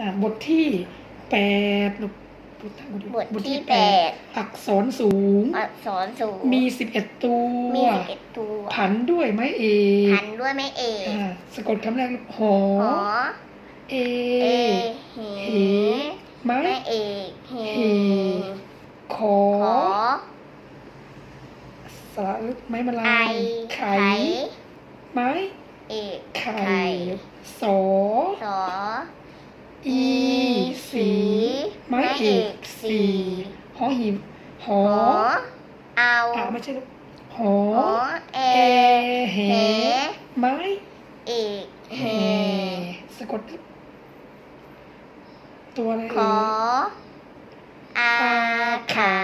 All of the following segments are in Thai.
อ่าบทที่แปดลูกบทบทบทที่แปดอักษรสูง อักษรสูง มีสิบเอ็ดตัว มีสิบเอ็ดตัว ผันด้วยไม้เอหักนด้วยไม่เอกอ่าสะกดคำแรกลูกหอหอเอเอเหเหไม้ไม่เอกเฮเฮขอขอสระลึกไม้มาลาไอยไข่ไม้เอกไข่ไข่สอสอ อีสีไม้เอกสีหอหีบหหออเอาอ่าไม่ใช่ลูกหอหอเอเอเหเหไม้เอกเฮเฮสะกดตัวอะไรขเอ่อยอาขา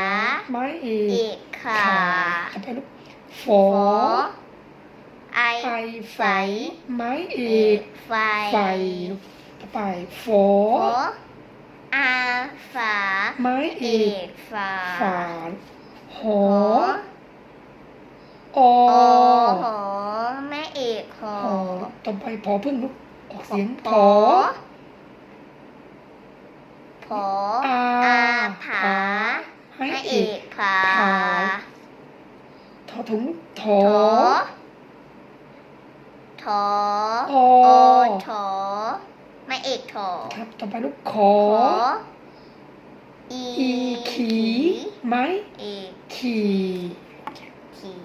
ไม้เอเอกกขาต่อไปลูกฝฝออไอไฟไฟไม้เอเอกกไฟไฟลูก ต่อไปฝอฝออาฝาไม้เอเอกกฝาฝาหหออออหอแม่เอกหอหอต่อไปพอพึ่งลูกออกเสียงผผออผออาอาผาไม้แม่เอเอกกผาผาทอถุงถอถอถออถอแม่ เอกครับต่อไปลูกขออีขี ไม้ขีขี